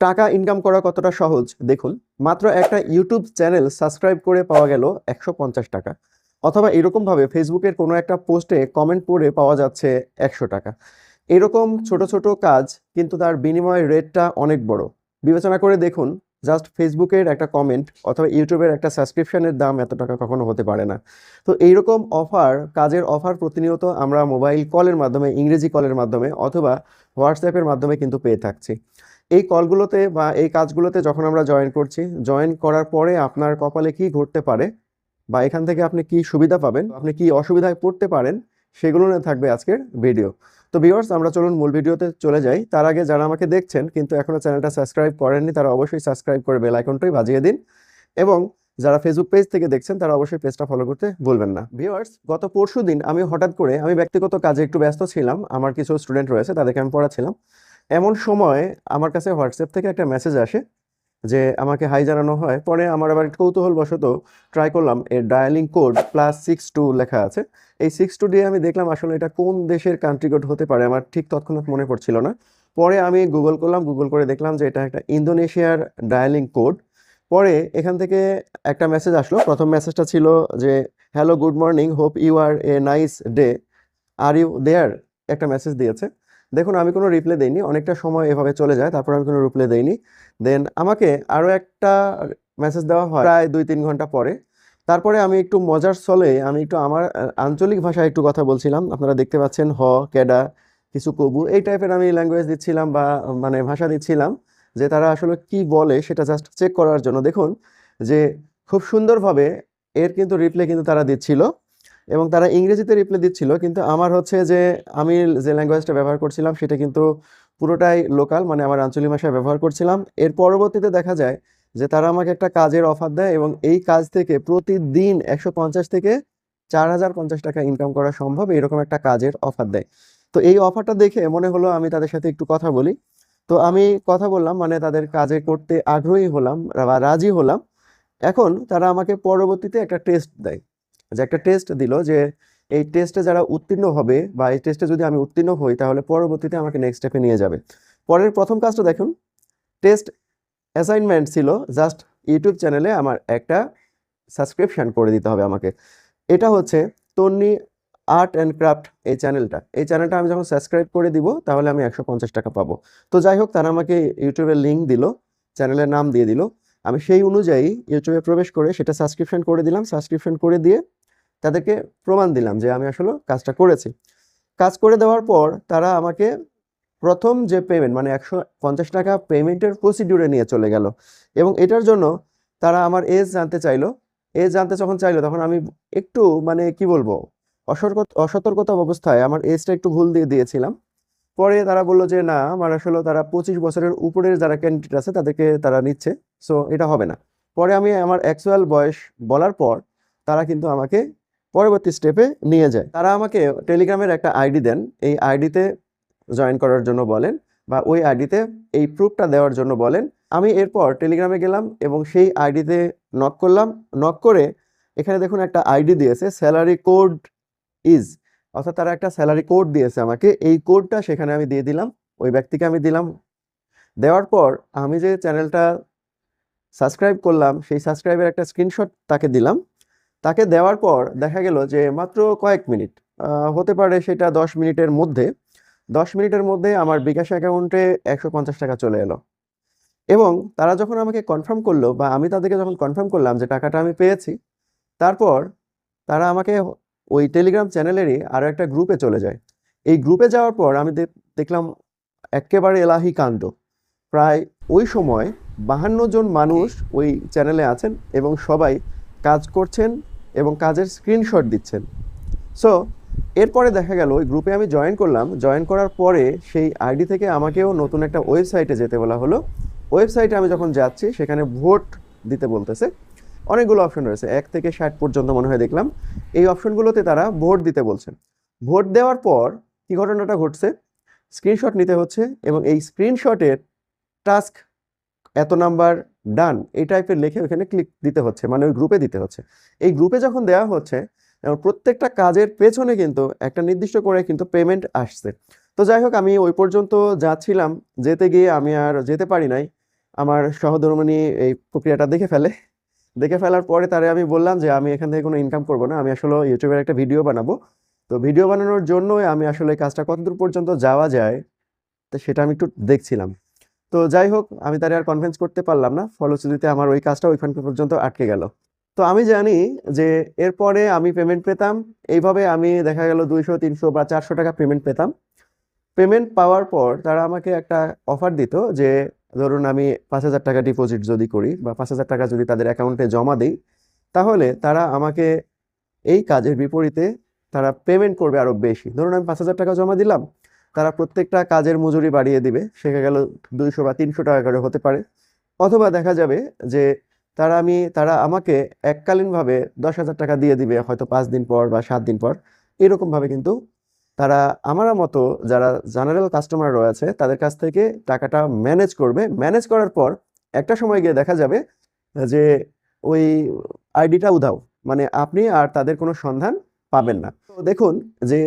টাকা ইনকাম করা কতটা সহজ? দেখুন, মাত্র একটা ইউটিউব চ্যানেল সাবস্ক্রাইব করে পাওয়া গেল একশো পঞ্চাশ টাকা। অথবা এরকমভাবে ফেসবুকের কোনো একটা পোস্টে কমেন্ট পড়ে পাওয়া যাচ্ছে একশো টাকা। এরকম ছোট ছোট কাজ, কিন্তু তার বিনিময় রেটটা অনেক বড়। বিবেচনা করে দেখুন জাস্ট ফেসবুকের একটা কমেন্ট অথবা ইউটিউবের একটা সাবস্ক্রিপশনের দাম এত টাকা কখনো হতে পারে না। তো এইরকম অফার কাজের অফার প্রতিনিয়ত আমরা মোবাইল কলের মাধ্যমে, ইংরেজি কলের মাধ্যমে অথবা হোয়াটসঅ্যাপের মাধ্যমে কিন্তু পেয়ে থাকছি। এই কলগুলোতে বা এই কাজগুলোতে যখন আমরা জয়েন করছি জয়েন করার পরে আপনার কপালে কি ঘটতে পারে বা এখান থেকে আপনি কি সুবিধা পাবেন, আপনি কি অসুবিধায় পড়তে পারেন, সেগুলো নিয়ে থাকবে আজকের ভিডিও তো ভিউয়ার্স আমরা চলুন মূল ভিডিওতে চলে যাই। তার আগে যারা আমাকে দেখছেন কিন্তু এখনও চ্যানেলটা সাবস্ক্রাইব করেননি, তারা অবশ্যই সাবস্ক্রাইব করে বেল আইকনটাই বাজিয়ে দিন। এবং যারা ফেসবুক পেজ থেকে দেখছেন, তারা অবশ্যই পেজটা ফলো করতে ভুলবেন না। ভিউয়ার্স গত পরশু দিন আমি হঠাৎ করে, আমি ব্যক্তিগত কাজে একটু ব্যস্ত ছিলাম। আমার কিছু স্টুডেন্ট রয়েছে, তাদেরকে আমি পড়াচ্ছিলাম। এমন সময় আমার কাছে হোয়াটসঅ্যাপ থেকে একটা মেসেজ আসে যে আমাকে হাই জানানো হয়। পরে আমার আবার কৌতূহলবশত ট্রাই করলাম, এর dialing code plus six two লেখা আছে। এই সিক্স টু দিয়ে আমি দেখলাম আসলে এটা কোন দেশের কান্ট্রি কোড হতে পারে, আমার ঠিক তৎক্ষণাৎ মনে পড়ছিল না। পরে আমি গুগল করলাম গুগল করে দেখলাম যে এটা একটা ইন্দোনেশিয়ার ডায়ালিং কোড পরে এখান থেকে একটা মেসেজ আসলো, প্রথম মেসেজটা ছিল যে hello good morning hope you are a nice day are you there একটা মেসেজ দিয়েছে। দেখুন, আমি কোনো রিপ্লাই দেইনি, অনেকটা সময় এভাবে চলে যায়, তারপর আমি কোনো রিপ্লাই দেইনি। দেন আমাকে আরও একটা মেসেজ দেওয়া হয় প্রায় দুই তিন ঘণ্টা পরে। তারপরে আমি একটু মজার ছলে আমি একটু আমার আঞ্চলিক ভাষায় একটু কথা বলছিলাম। আপনারা দেখতে পাচ্ছেন হ ক্যাডা কিছু কবু। এই টাইপের আমি ল্যাঙ্গুয়েজ দিচ্ছিলাম বা মানে ভাষা দিচ্ছিলাম, যে তারা আসলে কি বলে সেটা জাস্ট চেক করার জন্য। দেখুন, যে খুব সুন্দরভাবে এর কিন্তু রিপ্লাই কিন্তু তারা দিচ্ছিল। এবং তারা ইংরেজিতে রিপ্লাই দিচ্ছিল, কিন্তু আমার হচ্ছে যে আমি যে ল্যাঙ্গুয়েজটা ব্যবহার করছিলাম সেটা কিন্তু পুরোটাই লোকাল মানে আমার আঞ্চলিক ভাষায় ব্যবহার করছিলাম। এর পরবর্তীতে দেখা যায় যে তারা আমাকে একটা কাজের অফার দেয় এবং এই কাজ থেকে প্রতিদিন একশো পঞ্চাশ থেকে চার হাজার পঞ্চাশ টাকা ইনকাম করা সম্ভব, এরকম একটা কাজের অফার দেয়। তো এই অফারটা দেখে মনে হলো আমি তাদের সাথে একটু কথা বলি। তো আমি কথা বললাম মানে তাদের কাজে করতে আগ্রহী হলাম বা রাজি হলাম। এখন তারা আমাকে পরবর্তীতে একটা টেস্ট দেয়। যে একটা টেস্ট দিল যে এই টেস্টে যারা উত্তীর্ণ হবে বা এই টেস্টে যদি আমি উত্তীর্ণ হই, তাহলে পরবর্তীতে আমাকে নেক্সট স্টেপে নিয়ে যাবে। পরের প্রথম কাজটা দেখুন। টেস্ট অ্যাসাইনমেন্ট ছিল জাস্ট ইউটিউব চ্যানেলে আমার একটা সাবস্ক্রিপশান করে দিতে হবে আমাকে। এটা হচ্ছে তন্নি আর্ট অ্যান্ড ক্রাফট এই চ্যানেলটা এই চ্যানেলটা আমি যখন সাবস্ক্রাইব করে দিব, তাহলে আমি একশো পঞ্চাশ টাকা পাবো। তো যাই হোক, তারা আমাকে ইউটিউবের লিঙ্ক দিল চ্যানেলের নাম দিয়ে দিল। আমি সেই অনুযায়ী ইউটিউবে প্রবেশ করে সেটা সাবস্ক্রিপশন করে দিলাম। সাবস্ক্রিপশন করে দিয়ে তাদেরকে প্রমাণ দিলাম যে আমি আসলে কাজটা করেছি। কাজ করে দেওয়ার পর তারা আমাকে প্রথম যে পেমেন্ট মানে একশো পঞ্চাশ টাকা পেমেন্টের প্রসিডিউরে নিয়ে চলে গেল। এবং এটার জন্য তারা আমার এজ জানতে চাইলো। এজ জানতে যখন চাইলো তখন আমি একটু মানে কি বলব অসতর্ক অসতর্কতা অবস্থায় আমার এজটা একটু ভুল দিয়ে দিয়েছিলাম। পরে তারা বলল যে, না, আমার আসলে তারা পঁচিশ বছরের উপরের যারা ক্যান্ডিডেট আছে তাদেরকে তারা নিচ্ছে সো এটা হবে না। পরে আমি আমার অ্যাকচুয়াল বয়স বলার পর তারা কিন্তু আমাকে পরবর্তী স্টেপে নিয়ে যায়। তারা আমাকে টেলিগ্রামের একটা আইডি দেন। এই আইডিতে জয়েন করার জন্য বলেন বা ওই আইডিতে এই প্রুফটা দেওয়ার জন্য বলেন। আমি এরপর টেলিগ্রামে গেলাম এবং সেই আইডিতে নক করলাম। নক করে এখানে দেখুন একটা আইডি দিয়েছে স্যালারি কোড ইজ অর্থাৎ তারা একটা স্যালারি কোড দিয়েছে আমাকে। এই কোডটা সেখানে আমি দিয়ে দিলাম। ওই ব্যক্তিকে আমি দিলাম। দেওয়ার পর আমি যে চ্যানেলটা সাবস্ক্রাইব করলাম, সেই সাবস্ক্রাইবের একটা স্ক্রিনশট তাকে দিলাম। তাকে দেওয়ার পর দেখা গেল যে মাত্র কয়েক মিনিট হতে পারে সেটা দশ মিনিটের মধ্যে, দশ মিনিটের মধ্যে আমার বিকাশ অ্যাকাউন্টে একশো পঞ্চাশ টাকা চলে এলো। এবং তারা যখন আমাকে কনফার্ম করল বা আমি তাদেরকে যখন কনফার্ম করলাম যে টাকাটা আমি পেয়েছি, তারপর তারা আমাকে ওই টেলিগ্রাম চ্যানেলেরই আরও একটা গ্রুপে চলে যায়। এই গ্রুপে যাওয়ার পর আমি দেখলাম একেবারে এলাহি কাণ্ড। প্রায় ওই সময় বাহান্ন জন মানুষ ওই চ্যানেলে আছেন এবং সবাই কাজ করছেন এবং কাজের স্ক্রিনশট দিচ্ছেন। সো এরপরে দেখা গেল, ওই গ্রুপে আমি জয়েন করলাম। জয়েন করার পরে সেই আইডি থেকে আমাকেও নতুন একটা ওয়েবসাইটে যেতে বলা হলো। ওয়েবসাইটে আমি যখন যাচ্ছি, সেখানে ভোট দিতে বলতেছে। অনেকগুলো অপশন রয়েছে। এক থেকে ষাট পর্যন্ত মনে হয় দেখলাম। এই অপশনগুলোতে তারা ভোট দিতে বলছেন। ভোট দেওয়ার পর কি ঘটনাটা ঘটছে? স্ক্রিনশট নিতে হচ্ছে এবং এই স্ক্রিনশটের টাস্ক এত নাম্বার, ডান। এই টাইপের লিখে ওখানে ক্লিক দিতে হচ্ছে মানে ওই গ্রুপে দিতে হচ্ছে। এই গ্রুপে যখন দেওয়া হচ্ছে প্রত্যেকটা কাজের পেছনে কিন্তু একটা নির্দিষ্ট করে কিন্তু পেমেন্ট আসছে। তো যাই হোক, আমি ওই পর্যন্ত যাচ্ছিলাম, যেতে গিয়ে আমি আর যেতে পারি নাই। আমার সহধর্মিণী এই প্রক্রিয়াটা দেখে ফেলে। দেখে ফেলার পরে তারে আমি বললাম যে, আমি এখান থেকে কোনো ইনকাম করব না। আমি আসলে ইউটিউবের একটা ভিডিও বানাবো। তো ভিডিও বানানোর জন্যই আমি আসলে কাজটা কতদূর পর্যন্ত যাওয়া যায়, তো সেটা আমি একটু দেখছিলাম। তো যাই হোক, আমি তারে আর কনভিন্স করতে পারলাম না। ফলশ্রুতিতে আমার ওই কাজটা ওইখান পর্যন্ত আটকে গেল। তো আমি জানি যে এরপরে আমি পেমেন্ট পেতাম। এইভাবে আমি দেখা গেল দুইশো, তিনশো বা চারশো টাকা পেমেন্ট পেতাম। পেমেন্ট পাওয়ার পর তারা আমাকে একটা অফার দিত যে, ধরুন আমি পাঁচ হাজার টাকা ডিপোজিট যদি করি বা পাঁচ হাজার টাকা যদি তাদের অ্যাকাউন্টে জমা দিই, তাহলে তারা আমাকে এই কাজের বিপরীতে তারা পেমেন্ট করবে আরও বেশি। ধরুন আমি পাঁচ হাজার টাকা জমা দিলাম তারা প্রত্যেকটা কাজের মজুরি বাড়িয়ে দিবে। শেখা গেল দুইশো বা তিনশো টাকা করে হতে পারে। অথবা দেখা যাবে যে তারা আমি, তারা আমাকে এককালীনভাবে দশ হাজার টাকা দিয়ে দিবে হয়তো পাঁচ দিন পর বা সাত দিন পর। এরকমভাবে কিন্তু তারা আমার মতো যারা জেনারেল কাস্টমার রয়েছে, তাদের কাছ থেকে টাকাটা ম্যানেজ করবে। ম্যানেজ করার পর একটা সময় গিয়ে দেখা যাবে যে ওই আইডিটা উধাও। মানে আপনি আর তাদের কোনো সন্ধান পাবেন না। তো দেখুন যে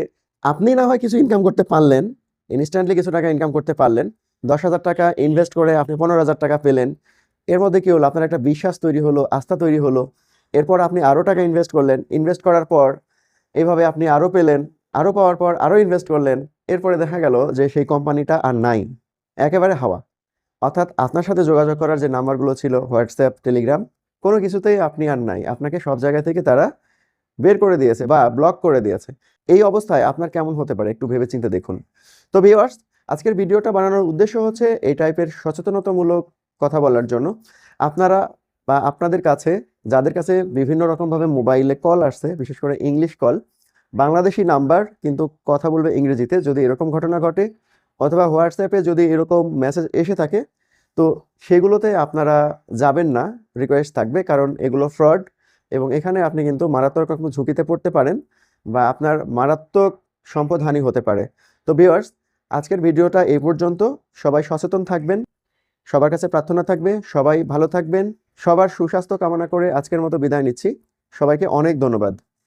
আপনি না হয় কিছু ইনকাম করতে পারলেন ইনস্ট্যান্টলি কিছু টাকা ইনকাম করতে পারলেন। দশ হাজার টাকা ইনভেস্ট করে আপনি পনেরো হাজার টাকা পেলেন। এর মধ্যে কী হলো? আপনার একটা বিশ্বাস তৈরি হলো, আস্থা তৈরি হলো। এরপর আপনি আরও টাকা ইনভেস্ট করলেন। ইনভেস্ট করার পর এইভাবে আপনি আরও পেলেন আরও পাওয়ার পর আরও ইনভেস্ট করলেন। এরপরে দেখা গেল যে সেই কোম্পানিটা আর নাই। একেবারে হাওয়া। অর্থাৎ আপনার সাথে যোগাযোগ করার যে নাম্বারগুলো ছিল হোয়াটসঅ্যাপ টেলিগ্রাম কোনো কিছুতেই আপনি আর নাই। আপনাকে সব জায়গা থেকে তারা বের করে দিয়েছে বা ব্লক করে দিয়েছে। এই অবস্থায় আপনার কেমন হতে পারে একটু ভেবে ভেবেচিন্তে দেখুন। তো ভিউয়ার্স আজকের ভিডিওটা বানানোর উদ্দেশ্য হচ্ছে এই টাইপের সচেতনতামূলক কথা বলার জন্য। আপনারা বা আপনাদের কাছে, যাদের কাছে বিভিন্ন রকমভাবে মোবাইলে কল আসছে, বিশেষ করে ইংলিশ কল বাংলাদেশি নাম্বার, কিন্তু কথা বলবে ইংরেজিতে, যদি এরকম ঘটনা ঘটে, অথবা হোয়াটসঅ্যাপে যদি এরকম মেসেজ এসে থাকে, তো সেগুলোতে আপনারা যাবেন না রিকোয়েস্ট থাকবে, কারণ এগুলো ফ্রড এবং এখানে আপনি কিন্তু মারাত্মক রকম ঝুঁকিতে পড়তে পারেন বা আপনার মারাত্মক সম্পদ হানি হতে পারে। তো ভিওয়ার্স আজকের ভিডিওটা এই পর্যন্ত। সবাই সচেতন থাকবেন, সবার কাছে প্রার্থনা থাকবে, সবাই ভালো থাকবেন, সবার সুস্বাস্থ্য কামনা করে আজকের মতো বিদায় নিচ্ছি। সবাইকে অনেক ধন্যবাদ।